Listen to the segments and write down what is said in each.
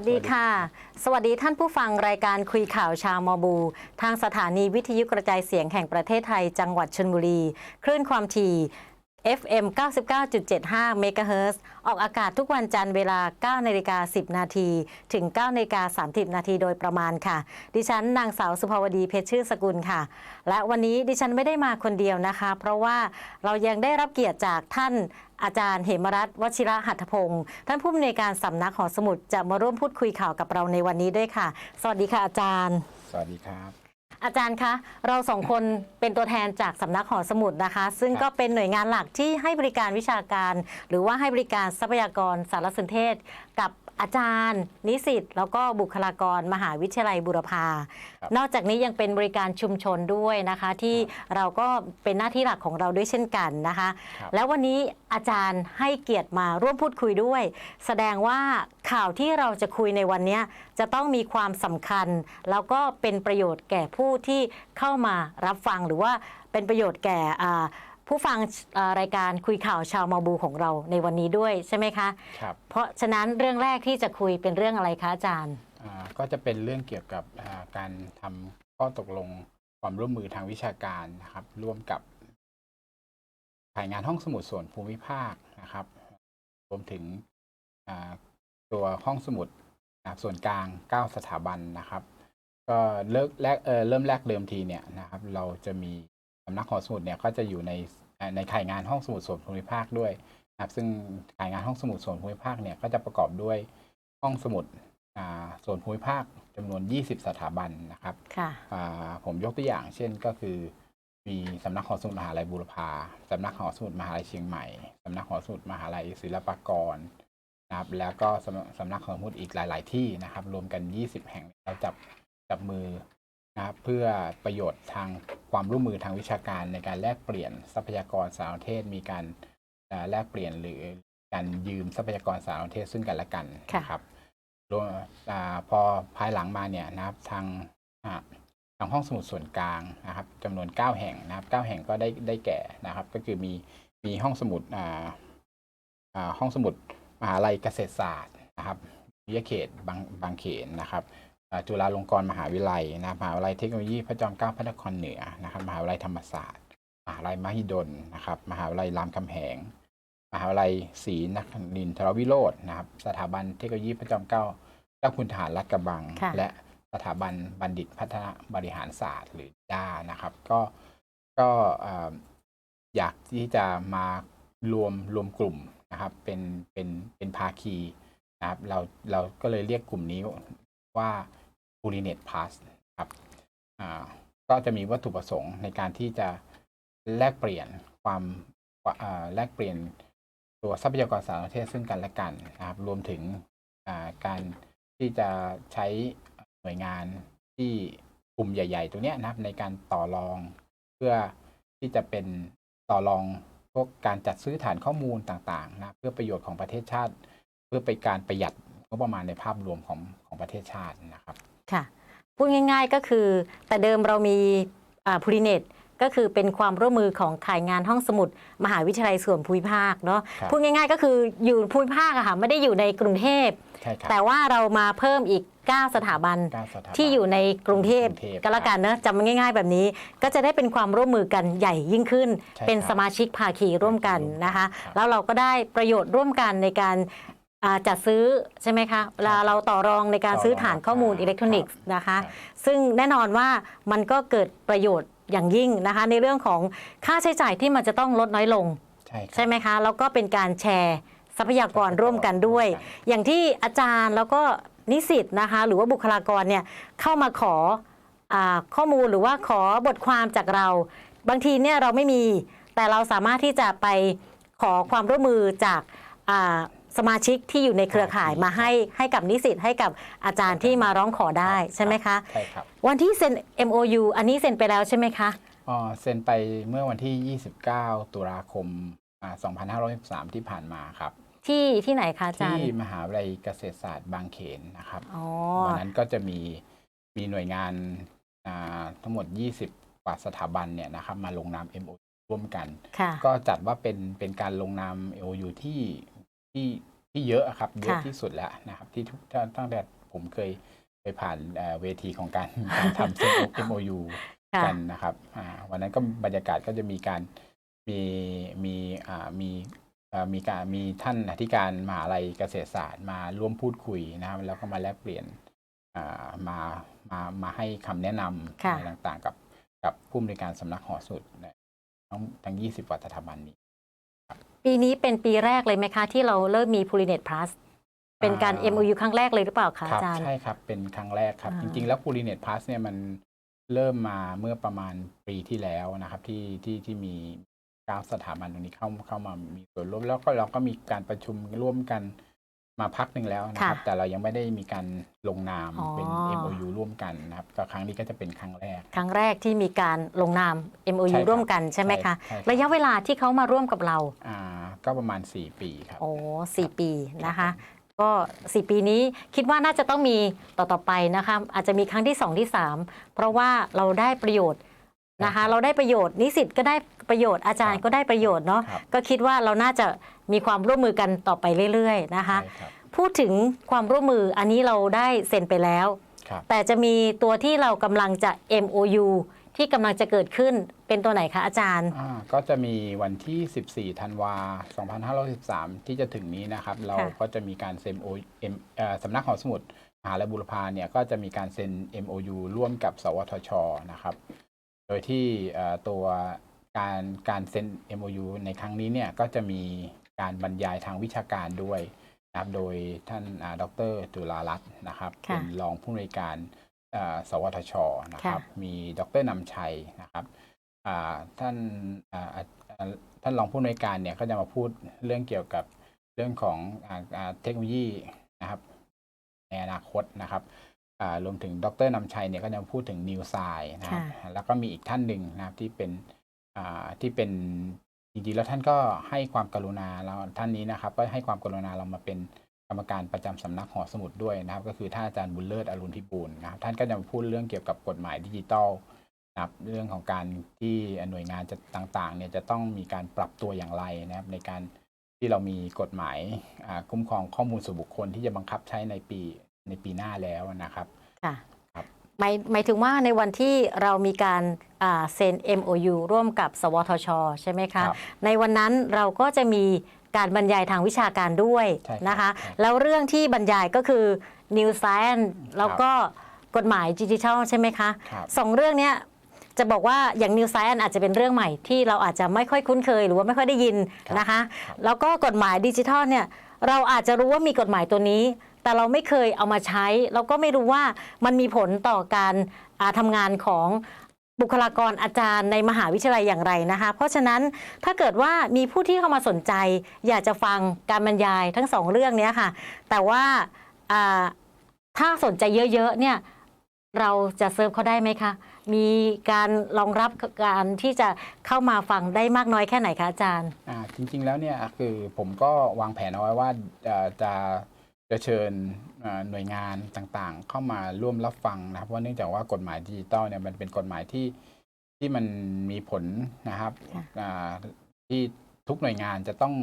สวัสดีค่ะ สวัสดีท่านผู้ฟังรายการคุยข่าวชาวมอบู ทางสถานีวิทยุกระจายเสียงแห่งประเทศไทยจังหวัดชลบุรี คลื่นความถี่ FM 99.75เมกะเฮิรตซ์ออกอากาศทุกวันจันทร์เวลา 9นาฬิกา10 นาที ถึง 9นาฬิกา30 นาทีโดยประมาณค่ะ ดิฉันนางสาวสุภาวดีเพชรชื่อสกุลค่ะ และวันนี้ดิฉันไม่ได้มาคนเดียวนะคะ เพราะว่าเรายังได้รับเกียรติจากท่านอาจารย์เหมรัตน์วชิระหัตถพงศ์ท่านผู้อำนวยการสำนักหอสมุดจะมาร่วมพูดคุยข่าวกับเราในวันนี้ด้วยค่ะ สวัสดีค่ะอาจารย์ สวัสดีครับ อาจารย์คะ เราสองคนเป็นตัวแทนจากสำนักหอสมุดนะคะ ซึ่งครับก็เป็นหน่วยงานหลักที่ให้บริการวิชาการ หรือว่าให้บริการทรัพยากรสารสนเทศ กับ อาจารย์ นิสิตแล้วก็บุคลากรมหาวิทยาลัยบุรพาครับนอกจากนี้ยังเป็นบริการชุมชนด้วยนะคะ ที่เราก็เป็นหน้าที่หลักของเราด้วยเช่นกันนะคะครับแล้ววันนี้อาจารย์ให้เกียรติมาร่วมพูดคุยด้วย แสดงว่าข่าวที่เราจะคุยในวันนี้จะต้องมีความสำคัญ แล้วก็เป็นประโยชน์แก่ผู้ที่เข้ามารับฟังหรือว่าเป็นประโยชน์แก่อ่า ผู้ฟังอ่ารายการคุยข่าวชาวมาบูของเราในวันนี้ด้วยใช่ไหมคะครับเพราะฉะนั้นเรื่องแรกที่จะคุยเป็นเรื่องอะไรคะอาจารย์อ่าก็จะเป็นเรื่องเกี่ยวกับอ่าการทำข้อตกลงความร่วมมือทางวิชาการนะครับ ร่วมกับถ่ายงานห้องสมุดส่วนภูมิภาคนะครับ รวมถึงอ่าตัวห้องสมุดอ่าส่วนกลาง 9 สถาบันนะครับ ก็เลิกแรกเออเริ่มแรกเดิมทีเนี่ยนะครับ เราจะมี สำนักหอสมุดเนี่ยก็จะอยู่ในอ่าในข่ายงานห้องสมุดส่วนภูมิภาคด้วยนะครับซึ่งข่ายงานห้องสมุดส่วนภูมิภาคเนี่ยก็จะประกอบด้วยห้องสมุดอ่าส่วนภูมิภาคจำนวน 20 สถาบันนะครับค่ะอ่าผมยกตัวอย่างเช่นก็คือ มีสำนักหอสมุดมหาลัยบูรพาสำนักหอสมุดมหาลัยเชียงใหม่สำนักหอสมุดมหาลัยศิลปากรนะครับแล้วก็สำสำนักหอสมุดอีกหลาย ๆ ที่นะครับ รวมกัน 20 แห่งเราจับจับมือ นะครับเพื่อประโยชน์ทางความร่วมมือทางวิชาการในการแลกเปลี่ยนทรัพยากรสารสนเทศมีการอ่าแลกเปลี่ยนหรือการยืมทรัพยากรสารสนเทศซึ่งกันและกันค่ะนะครับรวมอ่าพอภายหลังมาเนี่ยนะครับทางอ่าทางห้องสมุดส่วนกลางนะครับจำนวน 9 แห่งนะครับ 9 แห่งก็ได้ได้แก่นะครับ ก็คือมีมีห้องสมุดอ่าอ่าห้องสมุดมหาลัยเกษตรศาสตร์นะครับวิทยาเขตบางบางเขนนะครับอ่า จุฬาลงกรณ์มหาวิทยาลัยนะครับมหาวิทยาลัยเทคโนโลยีพระจอมเกล้าพระนครเหนือนะครับมหาวิทยาลัยธรรมศาสตร์ มหาวิทยาลัยมหิดลนะครับมหาวิทยาลัยรามคำแหง มหาวิทยาลัยศรีนครินทรวิโรจน์นะครับสถาบันเทคโนโลยีพระจอมเกล้าเจ้าคุณทหารรัฐกระบังค่ะและสถาบันบัณฑิตพัฒนาบริหารศาสตร์หรือด้านะครับ ก็ก็เอ่ออยากที่จะมารวมรวมกลุ่มนะครับเป็นเป็นเป็นภาคีนะครับเราเราก็เลยเรียกกลุ่มนี้ ว่า p u l i n e t Plus ครับก็จะมีวัตถุประสงค์ในการที่จะแลกเปลี่ยนความแลกเปลี่ยนตัวทรัพยากรสารสนเทศซึ่งกันและกันนะครับ รวมถึงการที่จะใช้หน่วยงานที่กลุ่มใหญ่ ๆ ตัวเนี้ยนะครับในการต่อรองเพื่อที่จะเป็นต่อรองพวกการจัดซื้อฐานข้อมูลต่างๆนะเพื่อประโยชน์ของประเทศชาติ เพื่อไปการประหยัด งบประมาณในภาพรวมของของประเทศชาตินะครับ ค่ะ พูดง่ายๆก็คือ แต่เดิมเรามีพูริเนตก็คือเป็นความร่วมมือของข่ายงานห้องสมุด มหาวิทยาลัยส่วนภูมิภาคเนาะครับพูดง่าย ๆ ก็คืออยู่ภูมิภาคอะค่ะไม่ได้อยู่ในกรุงเทพใช่ครับแต่ว่าเรามาเพิ่มอีก 9 สถาบันเก้าสถาบันที่อยู่ในกรุงเทพกรุงเทพก็แล้วกันเนอะจำมันง่าย ๆ แบบนี้ก็จะได้เป็นความร่วมมือกันใหญ่ยิ่งขึ้นใช่เป็นครับสมาชิกภาคีร่วมกันนะคะครับแล้วเราก็ได้ประโยชน์ร่วมกันในการ อ่าจัดซื้อใช่ไหมคะเวลาเราต่อรองในการซื้อฐานข้อมูลอิเล็กทรอนิกส์นะคะครับซึ่งแน่นอนว่ามันก็เกิดประโยชน์อย่างยิ่งนะคะ ในเรื่องของค่าใช้จ่ายที่มันจะต้องลดน้อยลง ใช่ครับ ใช่ไหมคะ แล้วก็เป็นการแชร์ทรัพยากรร่วมกันด้วยร่วมกันอย่างที่อาจารย์แล้วก็นิสิตนะคะ หรือว่าบุคลากรเนี่ยเข้ามาขออาข้อมูลหรือว่าขอบทความจากเรา บางทีเนี่ยเราไม่มี แต่เราสามารถที่จะไปขอความร่วมมือจากอ่า สมาชิกที่อยู่ในเครือข่ายมาให้ให้กับนิสิตให้กับอาจารย์ที่มาร้องขอได้ใช่ไหมคะใช่ครับวันที่เซ็น MOU อันนี้เซ็นไปแล้วใช่ไหมคะอ๋อเซ็นไปเมื่อวันที่ 29 ตุลาคมอ่า2563ที่ผ่านมาครับ ที่ที่ไหนคะอาจารที่ย์มหาวิทยาลัยเกษตรศาสตร์บางเขนนะครับอ๋อวันนั้นก็จะมีมีหน่วยงานอ่าทั้งหมด 20 กว่าสถาบันเนี่ยนะครับมาลงนาม MOU ร่วมกันค่ะก็จัดว่าเป็นเป็นการลงนาม MOU ที่ ที่ที่เยอะอะครับเยอะค่ะที่สุดแล้วนะครับที่ทุกตั้งตั้งแต่ผมเคยไปผ่านเอ่อเวทีของการการทำ MOU ค่ะกันนะครับอ่าวันนั้นก็บรรยากาศก็จะมีการมีมีอ่ามีเอ่อมีการมีท่านอธิการมหาลัยเกษตรศาสตร์มาร่วมพูดคุยนะครับแล้วก็มาแลกเปลี่ยนอ่ามามามาให้คำแนะนำค่ะอะไรต่างๆ กับกับผู้อำนวยการสำนักหอสมุดเนี่ยทั้งทั้ง20กว่าสถาบันนี้ ปีนี้เป็นปีแรกเลยไหมคะ ที่เราเริ่มมี p o l i n e t Plus เป็นการอ่า MOU ครั้งแรกเลยหรือเปล่าคะครัอาจารย์ ใช่ครับ เป็นครั้งแรกครับอ่าจริง ๆ แล้ว p o l i n e t Plus เนี่ยมันเริ่มมาเมื่อประมาณปีที่แล้วนะครับ ที่ที่ที่มีเก้าสถาบันตรงนี้เข้าเข้ามามีส่วนร่วมแล้วก็เราก็มีการประชุมร่วมกัน มาพักหนึ่งแล้วนะครับ ค่ะแต่เรายังไม่ได้มีการลงนามอ๋อ เป็น MOU ร่วมกันนะครับก็ครั้งนี้ก็จะเป็นครั้งแรก ครั้งแรกที่มีการลงนาม MOU ใช่ครับร่วมกันใช่ไหมคะ ใช่ครับ ระยะเวลาที่เขามาร่วมกับเรา อ่าก็ประมาณ 4 ปีครับ โอ้สี่ปีนะคะ ก็สี่ปีนี้คิดว่าน่าจะต้องมีต่อต่อไปนะคะ อาจจะมีครั้งที่สองที่สามเพราะว่าเราได้ประโยชน์ นะคะครับเราได้ประโยชน์นิสิตก็ได้ประโยชน์อาจารย์ครับก็ได้ประโยชน์เนาะครับก็คิดว่าเราน่าจะมีความร่วมมือกันต่อไปเรื่อยๆนะคะใช่ครับพูดถึงความร่วมมืออันนี้เราได้เซ็นไปแล้วครับแต่จะมีตัวที่เรากำลังจะ MOU ที่กำลังจะเกิดขึ้นเป็นตัวไหนคะอาจารย์อ่าก็จะมีวันที่ 14 ธันวา 2513 ที่จะถึงนี้นะครับ เราค่ะก็จะมีการเซ็น O M เอ่อสำนักหอสมุดมหาลัยบุรพาเนี่ยก็จะมีการเซ็น MOU ร่วมกับ สวทชนะครับ โดยที่เอ่อตัวการการเซ็น MOU ในครั้งนี้เนี่ยก็จะมีการบรรยายทางวิชาการด้วยนะครับโดยท่านอ่าดรจุลารัตน์นะครับค่ะเป็นรองผู้อำนวยการเอ่อสวทชนะครับค่ะมีดรนำชัยนะครับอ่าท่านอ่าอ่าอ่าท่านรองผู้อำนวยการเนี่ยก็จะมาพูดเรื่องเกี่ยวกับเรื่องของอ่าอ่าเทคโนโลยีนะครับในอนาคตนะครับอ่า รวมถึงดรนำชัยเนี่ยก็จะมาพูดถึงนิวไซนะครับค่ะแล้วก็มีอีกท่านหนึ่งนะครับที่เป็นอ่าที่เป็นจริงๆแล้วท่านก็ให้ความกรุณาเราท่านนี้นะครับ ก็ให้ความกรุณาเรามาเป็นกรรมการประจำสำนักหอสมุดด้วยนะครับ ก็คือท่านอาจารย์บุญเลิศอรุณพิบูลนะครับท่านก็จะมาพูดเรื่องเกี่ยวกับกฎหมายดิจิทัลนะครับเรื่องของการที่หน่วยงานจะต่างๆเนี่ยจะต้องมีการปรับตัวอย่างไรนะครับ ในการที่เรามีกฎหมายอ่าคุ้มครองข้อมูลส่วนบุคคลที่จะบังคับใช้ในปี ในปีหน้าแล้วนะครับค่ะครับหมายหมายถึงว่าในวันที่เรามีการอ่าเซ็น MOU ร่วมกับสวทช ใช่ไหมคะครับในวันนั้นเราก็จะมีการบรรยายทางวิชาการด้วยใช่ครับนะคะใช่แล้วเรื่องที่บรรยายก็คือ New Science แล้วก็กฎหมายดิจิทัลใช่ไหมคะครับสองเรื่องเนี้ยจะบอกว่าอย่าง New Science อาจจะเป็นเรื่องใหม่ที่เราอาจจะไม่ค่อยคุ้นเคย หรือว่าไม่ค่อยได้ยินครับนะคะครับแล้วก็กฎหมายดิจิทัลเนี่ยเราอาจจะรู้ว่ามีกฎหมายตัวนี้ แต่เราไม่เคยเอามาใช้ เราก็ไม่รู้ว่ามันมีผลต่อการาทำงานของบุคลากรอาจารย์ในมหาวิทยาลัยอย่างไรนะคะ เพราะฉะนั้นถ้าเกิดว่ามีผู้ที่เข้ามาสนใจ อยากจะฟังการบรรยายทั้งสองเรื่องนี้ค่ะ แต่ว่าาถ้าสนใจเยอะๆเนี่ยเราจะเซิร์ฟเขาได้ไหมคะ มีการรองรับการที่จะเข้ามาฟังได้มากน้อยแค่ไหนคะอาจารย์อ่าจริงๆแล้วเนี่ยคือผมก็วางแผนเอาไว้ว่าจะ จะเชิญอ่าหน่วยงานต่างๆ เข้ามาร่วมรับฟังนะครับเพราะเนื่องจากว่ากฎหมายดิจิตอลเนี่ยมันเป็นกฎหมายที่ที่มันมีผลนะครับค่ะอ่าที่ทุกหน่วยงานจะต้อง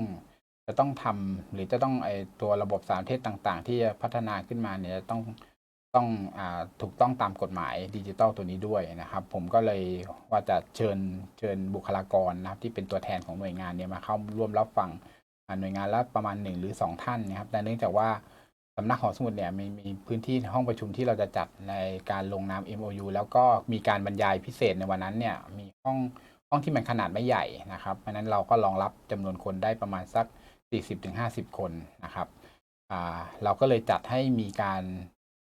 จะต้องทำหรือจะต้องไอตัวระบบสารเทศต่าง ๆ ที่จะพัฒนาขึ้นมาเนี่ยจะต้องต้องอาถูกต้องตามกฎหมายดิจิตอลตัวนี้ด้วยนะครับ ผมก็เลยว่าจะเชิญเชิญบุคลากรนะครับ ที่เป็นตัวแทนของหน่วยงานเนี่ยมาเข้าร่วมรับฟังอ่าหน่วยงานละประมาณหนึ่งหรือสองท่านนะครับ แต่เนื่องจากว่า สำนักหอสมุดเนี่ยมีมีพื้นที่ห้องประชุมที่เราจะจัดในการลงนาม MOU แล้วก็มีการบรรยายพิเศษในวันนั้นเนี่ยมีห้องห้องที่มันขนาดไม่ใหญ่นะครับเพราะฉะนั้นเราก็รองรับจำนวนคนได้ประมาณสัก 40-50 คนนะครับอ่าเราก็เลยจัดให้มีการ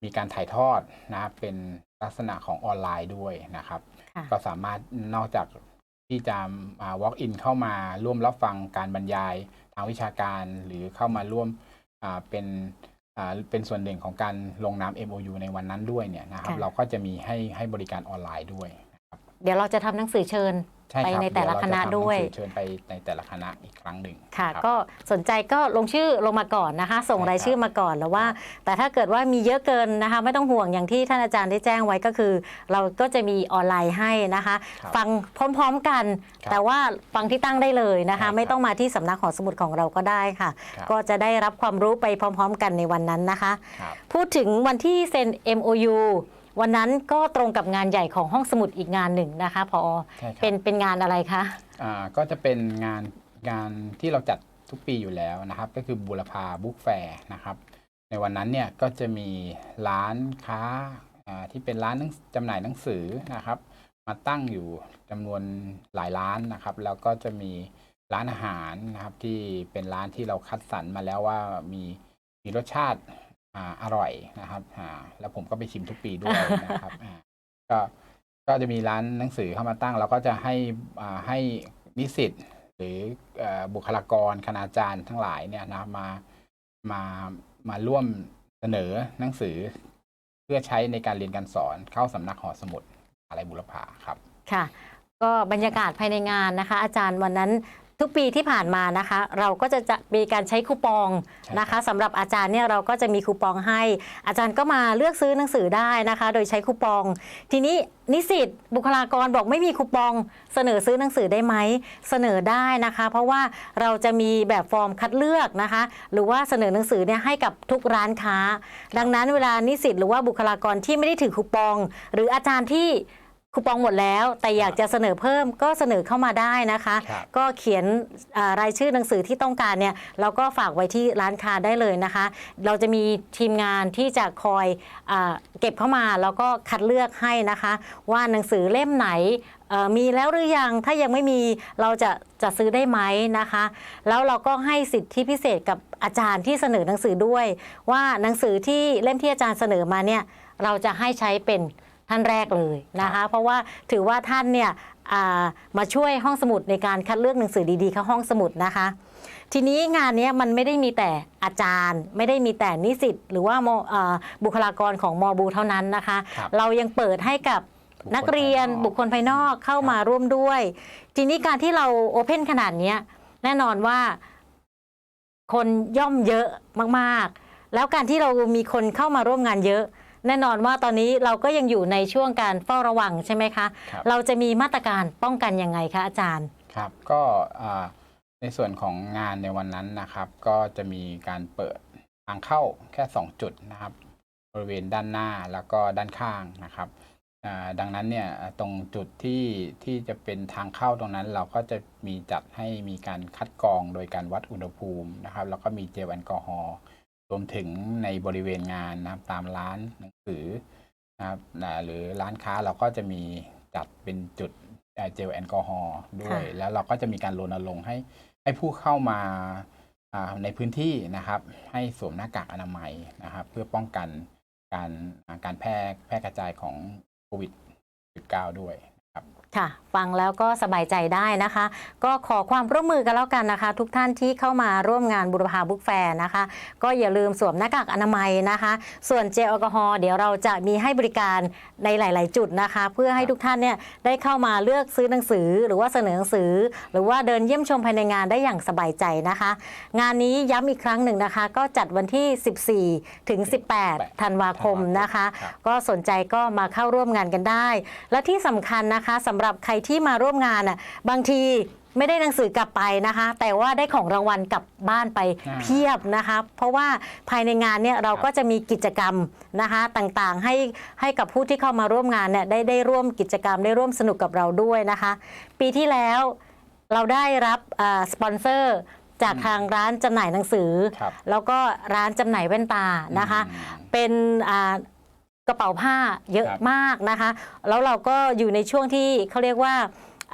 มีการถ่ายทอดนะครับเป็นลักษณะของออนไลน์ด้วยนะครับค่ะก็สามารถนอกจากที่จะอ่า walk in เข้ามาร่วมรับฟังการบรรยายทางวิชาการ หรือเข้ามาร่วมอ่าเป็นอ่า เป็นส่วนหนึ่งของการลงนาม MOU ในวันนั้นด้วยเนี่ยนะครับ ค่ะ เราก็จะมีให้ให้บริการออนไลน์ด้วย เดี๋ยวเราจะทำหนังสือเชิญใช่ ไปครับในแต่ละคณะเดี๋ด้วยเราจทำหนังสือเชิญไปในแต่ละคณะอีกครั้งหนึ่งค่ะรับก็สนใจก็ลงชื่อลงมาก่อนนะคะ ส่งใช่รายชื่อมาก่อนแล้วว่า แต่ถ้าเกิดว่ามีเยอะเกินนะคะ ไม่ต้องห่วงอย่างที่ท่านอาจารย์ได้แจ้งไว้ก็คือ เราก็จะมีออนไลน์ให้นะคะครับฟังพร้อมๆกันครับแต่ว่าฟังที่ตั้งได้เลยนะใช่ครัคะบไม่ต้องมาที่สำนักหอสมุดของเราก็ได้ค่ะครับก็จะได้รับความรู้ไปพร้อม ๆ กันในวันนั้นนะคะครับพูดถึงวันที่เซ็น MOU วันนั้นก็ตรงกับงานใหญ่ของห้องสมุดอีกงานหนึ่งนะคะพอใช่ครับ เป็นเป็นงานอะไรคะ อ่าก็จะเป็นงานงานที่เราจัดทุกปีอยู่แล้วนะครับ ก็คือบุรพาบุ๊กแฟร์นะครับ ในวันนั้นเนี่ยก็จะมีร้านค้าอ่าที่เป็นร้านหนังจำหน่ายหนังสือนะครับ มาตั้งอยู่จำนวนหลายร้านนะครับ แล้วก็จะมีร้านอาหารนะครับที่เป็นร้านที่เราคัดสรรมาแล้วว่ามีมีรสชาติ อ่าอร่อยนะครับอ่าแล้วผมก็ไปชิมทุกปีด้วยนะครับอ่าก็ก็จะมีร้านหนังสือเข้ามาตั้ง เราก็จะให้อ่าให้นิสิตหรือเอ่อบุคลากรคณาจารย์ทั้งหลายเนี่ยนะมามามาร่วมเสนอหนังสือ เพื่อใช้ในการเรียนการสอนเข้าสำนักหอสมุดอะไรบุรพาครับ ค่ะ ก็บรรยากาศภายในงานนะคะ อาจารย์วันนั้น ทุกปีที่ผ่านมานะคะ เราก็จะจะมีการใช้คูปองใช่นะครัคะบสำหรับอาจารย์เนี่ยเราก็จะมีคูปองให้ อาจารย์ก็มาเลือกซื้อหนังสือได้นะคะ โดยใช้คูปอง ทีนี้นิสิตบุคลากรบอกไม่มีคูปองเสนอซื้อหนังสือได้ไหมเสนอได้นะคะ เพราะว่าเราจะมีแบบฟอร์มคัดเลือกนะคะ หรือว่าเสนอหนังสือเนี่ยให้กับทุกร้านค้า ดังนั้นเวลานิสิตหรือว่าบุคลากรที่ไม่ได้ถือคูปอง หรืออาจารย์ที่ คูปองหมดแล้ว แต่อยากจะเสนอเพิ่มก็เสนอเข้ามาได้นะคะ ครับ ก็เขียนอ่ารายชื่อหนังสือที่ต้องการเนี่ยเราก็ฝากไว้ที่ร้านค้าได้เลยนะคะ เราจะมีทีมงานที่จะคอยอาเก็บเข้ามาแล้วก็คัดเลือกให้นะคะ ว่าหนังสือเล่มไหนเอ่อมีแล้วหรือยังถ้ายังไม่มีเราจะจะซื้อได้ไหมนะคะ แล้วเราก็ให้สิทธิพิเศษกับอาจารย์ที่เสนอหนังสือด้วย ว่าหนังสือที่เล่มที่อาจารย์เสนอมาเนี่ยเราจะให้ใช้เป็น ท่านแรกเลยนะคะ เพราะว่าถือว่าท่านเนี่ยอ่ามาช่วยห้องสมุดในการคัดเลือกหนังสือดีๆเข้าห้องสมุดนะคะ ทีนี้งานเนี้ยมันไม่ได้มีแต่อาจารย์ ไม่ได้มีแต่นิสิตหรือว่ามเอ่อบุคลากรของมอบูเท่านั้นนะคะครับเรายังเปิดให้กับบุคคลนักเรียนภายนอกบุคคลภายนอกเข้ามาร่วมด้วย ทีนี้การที่เราโอเพนขนาดเนี้ยแน่นอนว่าคนย่อมเยอะมากๆ แล้วการที่เรามีคนเข้ามาร่วมงานเยอะ แน่นอนว่าตอนนี้เราก็ยังอยู่ในช่วงการเฝ้าระวังใช่ไหมคะ ครับ เราจะมีมาตรการป้องกันยังไงคะอาจารย์ ครับก็อ่าในส่วนของงานในวันนั้นนะครับ ก็จะมีการเปิดทางเข้าแค่ 2 จุดนะครับ บริเวณด้านหน้าแล้วก็ด้านข้างนะครับอ่าดังนั้นเนี่ยตรงจุดที่ที่จะเป็นทางเข้าตรงนั้น เราก็จะมีจัดให้มีการคัดกรองโดยการวัดอุณหภูมินะครับ แล้วก็มีเจลแอลกอฮอล์ รวมถึงในบริเวณงานนะครับตามร้านหนังสือนะครับอ่าหรือร้านค้าเราก็จะมีจัดเป็นจุดเอ่อเจลแอลกอฮอล์ด้วยค่ะแล้วเราก็จะมีการรณรงค์ให้ให้ผู้เข้ามาอ่าในพื้นที่นะครับ ให้สวมหน้ากากอนามัยนะครับ เพื่อป้องกันการอ่าการแพร่แพร่กระจายของโควิด -19 ด้วยนะ ครับค่ะ ฟังแล้วก็สบายใจได้นะคะ ก็ขอความร่วมมือกันแล้วกันนะคะ ทุกท่านที่เข้ามาร่วมงานบุรพาบุ๊กแฟร์นะคะ ก็อย่าลืมสวมหน้ากากอนามัยนะคะ ส่วนเจลแอลกอฮอล์เดี๋ยวเราจะมีให้บริการในหลาย ๆ จุดนะคะ เพื่อให้ทุกท่านเนี่ยได้เข้ามาเลือกซื้อหนังสือ หรือว่าเสนอหนังสือ หรือว่าเดินเยี่ยมชมภายในงานได้อย่างสบายใจนะคะ งานนี้ย้ำอีกครั้งหนึ่งนะคะ ก็จัดวันที่ 14 ถึง 18 ธันวาคมนะคะครับก็สนใจก็มาเข้าร่วมงานกันได้ และที่สำคัญนะคะสำหรับใครที่มาร่วมงานอะบางทีไม่ได้หนังสือกลับไปนะคะ แต่ว่าได้ของรางวัลกลับบ้านไปอ่าเพียบนะคะ เพราะว่าภายในงานเนี่ยเราก็จะมีกิจกรรมนะคะต่างๆ ให้ให้กับผู้ที่เข้ามาร่วมงานเนี่ยได้ได้ร่วมกิจกรรมได้ร่วมสนุกกับเราด้วยนะคะ ปีที่แล้วเราได้รับอ่าสปอนเซอร์จากทางร้านจำหน่ายหนังสือครับแล้วก็ร้านจำหน่ายแว่นตานะคะอืมเป็นอ่า กระเป๋าผ้าเยอะครับมากนะคะ แล้วเราก็อยู่ในช่วงที่เขาเรียกว่า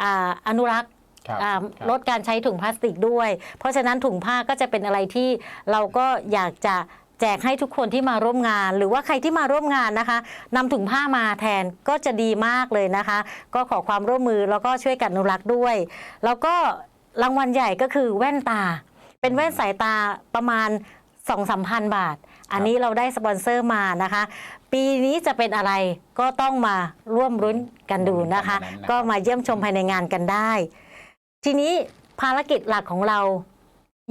อ่าอนุรักษ์ครับอ่าครับลดการใช้ถุงพลาสติกด้วย เพราะฉะนั้นถุงผ้าก็จะเป็นอะไรที่เราก็อยากจะแจกให้ทุกคนที่มาร่วมงาน หรือว่าใครที่มาร่วมงานนะคะนำถุงผ้ามาแทนก็จะดีมากเลยนะคะ ก็ขอความร่วมมือแล้วก็ช่วยกันอนุรักษ์ด้วย แล้วก็รางวัลใหญ่ก็คือแว่นตา เป็นแว่นสายตาประมาณ 2 3 0 0 0บาท อันนี้เราได้สปอนเซอร์มานะคะ ปีนี้จะเป็นอะไรก็ต้องมาร่วมรุ้นกันดูนะคะร่วมรุ้นกันนะครับก็มาเยี่ยมชมภายในงานกันได้ ทีนี้ภารกิจหลักของเรา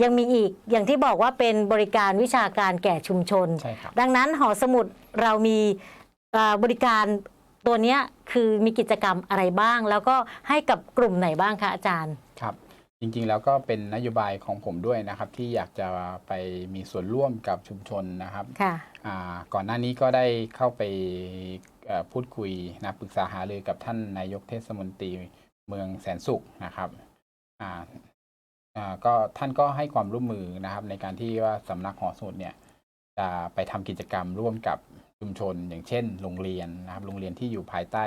ยังมีอีกอย่างที่บอกว่าเป็นบริการวิชาการแก่ชุมชนใช่ครับดังนั้นหอสมุดเรามีเอ่อบริการตัวเนี้ยคือมีกิจกรรมอะไรบ้าง แล้วก็ให้กับกลุ่มไหนบ้างคะอาจารย์ครับ จริงๆ แล้วก็เป็นนโยบายของผมด้วยนะครับ ที่อยากจะไปมีส่วนร่วมกับชุมชนนะครับค่ะอ่าก่อนหน้านี้ก็ได้เข้าไปเอ่อพูดคุยนะปรึกษาหารือกับท่านนายกเทศมนตรีเมืองแสนสุขนะครับอ่าอ่าก็ท่านก็ให้ความร่วมมือนะครับ ในการที่ว่าสำนักหอสมุดเนี่ยจะไปทำกิจกรรมร่วมกับชุมชน อย่างเช่น โรงเรียนนะครับ โรงเรียนที่อยู่ภายใต้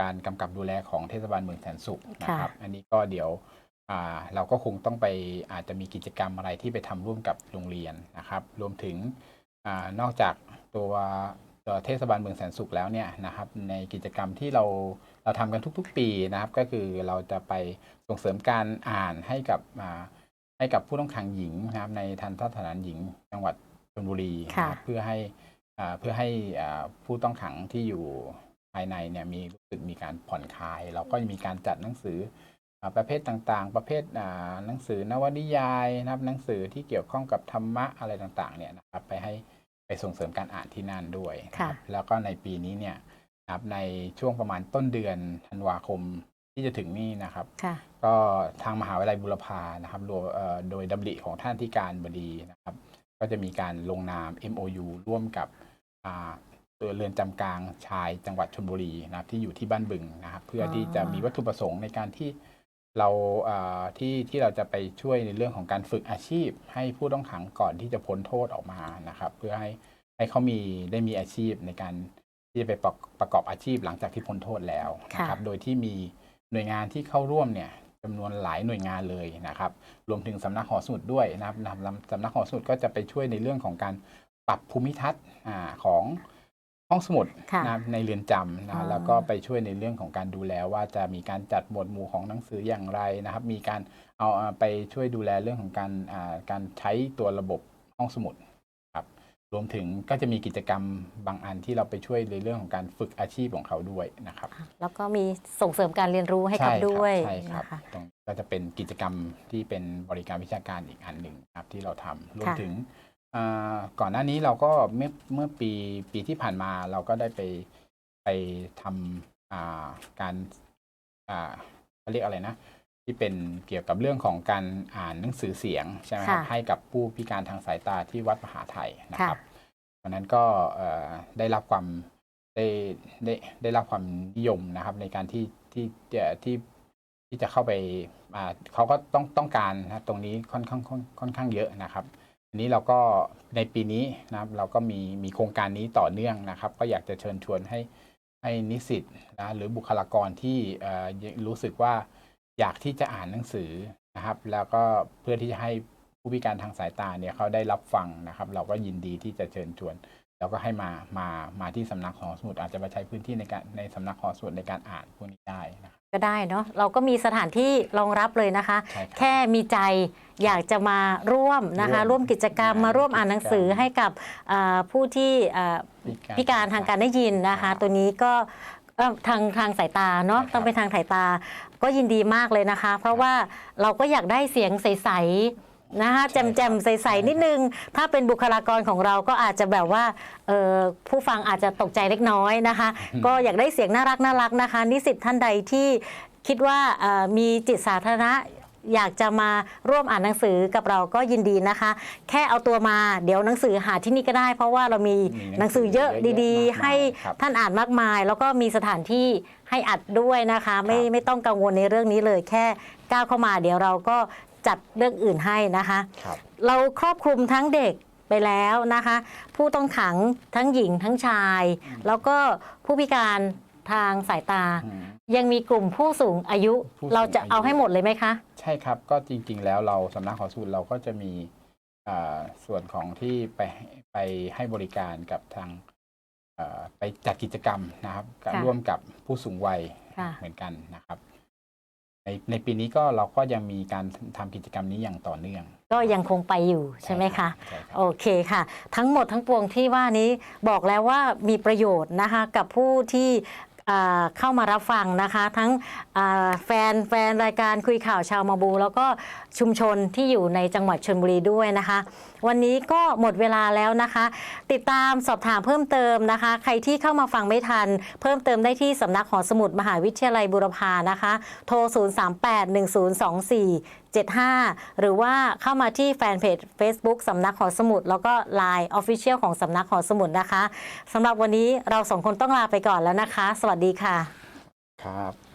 การกำกับดูแลของเทศบาลเมืองแสนสุขนะครับ อันนี้ก็เดี๋ยวอ่า เราก็คงต้องไปอาจจะมีกิจกรรมอะไรที่ไปทำร่วมกับโรงเรียนนะครับ รวมถึงอานอกจากตัวตัวเทศบาลเมืองแสนสุขแล้วเนี่ยนะครับ ในกิจกรรมที่เราเราทำกันทุกๆ ปีนะครับ ก็คือเราจะไปส่งเสริมการอ่านให้กับอ่าให้กับผู้ต้องขังหญิงนะครับ ในทันทสถานหญิงจังหวัดชลบุรีนะครับเพื่อให้อ่าเพื่อให้อ่าผู้ต้องขังที่อยู่ภายในเนี่ยมีรู้สึกมีการผ่อนคลาย เราก็มีการจัดหนังสืออ่า ประเภทต่างๆ ประเภทอ่าหนังสือนวนิยายนะครับ หนังสือที่เกี่ยวข้องกับธรรมะอะไรต่างๆเนี่ยนะครับไปให้ไปส่งเสริมการอ่านที่นั่นด้วยนะครับแล้วก็ในปีนี้เนี่ยนะครับในช่วงประมาณต้นเดือนธันวาคมที่จะถึงนี่นะครับค่ะก็ทางมหาวิทยาลัยบุรพานะครับรวมเอ่อโดยดำริของท่านที่การบดีนะครับ ก็จะมีการลงนาม MOU ร่วมกับอ่าตัวเรือนจำกลางชายจังหวัดชลบุรีนะครับที่อยู่ที่บ้านบึงนะครับ เพื่อที่จะมีวัตถุประสงค์ในการที่ เราอ่าที่ที่เราจะไปช่วยในเรื่องของการฝึกอาชีพ ให้ผู้ต้องขังก่อนที่จะพ้นโทษออกมานะครับ เพื่อให้ให้เขามีได้มีอาชีพในการที่จะไปประประกอบอาชีพหลังจากที่พ้นโทษแล้วนะครับ โดยที่มีหน่วยงานที่เข้าร่วมเนี่ยจำนวนหลายหน่วยงานเลยนะครับ รวมถึงสำนักหอสมุดด้วยนะครับนะครับสำนักหอสมุดก็จะไปช่วยในเรื่องของการปรับภูมิทัศน์อ่าของ ห้องสมุดค่ะนะครับในเรือนจำอ๋นะอแล้วก็ไปช่วยในเรื่องของการดูแลว่าจะมีการจัดหมวดหมู่ของหนังสืออย่างไรนะครับ มีการเอาอ่าไปช่วยดูแลเรื่องของการอ่าการใช้ตัวระบบห้องสมุดครับรวมถึงก็จะมีกิจกรรมบางอันที่เราไปช่วยในเรื่องของการฝึกอาชีพของเขาด้วยนะครับแล้วก็มีส่งเสริมการเรียนรู้ให้กับใช่ครับด้วยใช่ครับนะคะ ตรงนี้ก็จะเป็นกิจกรรมที่เป็นบริการวิชาการอีกอันหนึ่งครับที่เราทำรวมค่ะ ถึงอ่า ก่อนหน้านี้เราก็เมื่อเมื่อปีปีที่ผ่านมาเราก็ได้ไปไปทำอ่าการอ่าเขาเรียกอะไรนะ ที่เป็นเกี่ยวกับเรื่องของการอ่านหนังสือเสียงใช่ไหมครับค่ะให้กับผู้พิการทางสายตาที่วัดมหาไทยนะค่ะครับวันนั้นก็เอ่อได้รับความได้ได้ได้รับความนิยมนะครับในการที่ที่จะที่ที่จะเข้าไปอ่าเขาก็ต้องต้องการนะครับตรงนี้ค่อนข้างค่อนค่อนข้างเยอะนะครับอั นี้เราก็ในปีนี้นะครับเราก็มีมีโครงการนี้ต่อเนื่องนะครับ ก็อยากจะเชิญชวนให้ให้นิสิตนะหรือบุคลากรที่รู้สึกว่าอยากที่จะอ่านหนังสือนะครับ แล้วก็เพื่อที่จะให้ผู้พิการทางสายตาเนี่ยเขาได้รับฟังนะครับ เราก็ยินดีที่จะเชิญชวน แล้วก็ให้มามามาที่สำนักหอสมุดอาจจะมาใช้พื้นที่ในการในสำนักหอสมุดในการอ่านพวกนี้ได้นะครับ ก็ได้เนาะเราก็มีสถานที่รองรับเลยนะคะใช่ครับแค่มีใจอยากจะมาร่วมนะคะ ร่ร่ววมมกิจกรรมงานมาร่วมอ่านหนังสือกิจกรรมให้กับอ่าผู้ที่อ่าพิการทางการได้ยินนะคะ ตัวนี้ก็เอ่อทางทางสายตาเนาะใช่ครับต้องเป็นทางสายตาก็ยินดีมากเลยนะคะ เพราะว่าเราก็อยากได้เสียงใสๆ นะคะแจ่มๆใสๆนิดนึง ถ้าเป็นบุคลากรของเราก็อาจจะแบบว่าเอ่อผู้ฟังอาจจะตกใจเล็กน้อยนะคะ ก็อยากได้เสียงน่ารักน่ารักนะคะ นิสิตท่านใดที่คิดว่าเอ่อมีจิตสาธารณะอยากจะมาร่วมอ่านหนังสือกับเราก็ยินดีนะคะ แค่เอาตัวมาเดี๋ยวหนังสือหาที่นี่ก็ได้ เพราะว่าเรามีมีหนังสือเยอะหนังสือเยอะดีมากๆมายให้ครับท่านอ่านมากมาย แล้วก็มีสถานที่ให้อัดด้วยนะคะ ไม่ครับไม่ต้องกังวลในเรื่องนี้เลยแค่ก้าวเข้ามาเดี๋ยวเราก็ จัดเรื่องอื่นให้นะคะ ครับเราครอบคลุมทั้งเด็กไปแล้วนะคะ ผู้ต้องขังทั้งหญิงทั้งชาย แล้วก็ผู้พิการทางสายตา อืม ยังมีกลุ่มผู้สูงอายุ ผู้สูงเราจะอายุเอาให้หมดเลยไหมคะ ใช่ครับ ก็จริง ๆ แล้วเราสำนักหอสมุดเราก็จะมีอ่าส่วนของที่ไปไปให้บริการกับทางเอ่อไปจัดกิจกรรมนะครับกับค่ะร่วมกับผู้สูงวัยค่ะ เหมือนกันนะครับ ในในปีนี้ก็เราก็ยังมีการทำกิจกรรมนี้อย่างต่อเนื่อง ก็ยังคงไปอยู่ใช่ไหมคะ ใช่ครับ โอเคค่ะ ทั้งหมดทั้งปวงที่ว่านี้บอกแล้วว่ามีประโยชน์นะคะกับผู้ที่อ่าเข้ามารับฟังนะคะ ทั้งอ่าแฟนแฟนรายการคุยข่าวชาวมาบู แล้วก็ชุมชนที่อยู่ในจังหวัดชลบุรีด้วยนะคะ วันนี้ก็หมดเวลาแล้วนะคะ ติดตามสอบถามเพิ่มเติมนะคะ ใครที่เข้ามาฟังไม่ทัน เพิ่มเติมได้ที่สำนักหอสมุดมหาวิทยาลัยบุรพานะคะ โทร 0381024 75 หรือว่าเข้ามาที่แฟนเพจ Facebook สำนักหอสมุด แล้วก็ Line Official ของสำนักหอสมุดนะคะสำหรับวันนี้เราสองคนต้องลาไปก่อนแล้วนะคะ สวัสดีค่ะ ครับ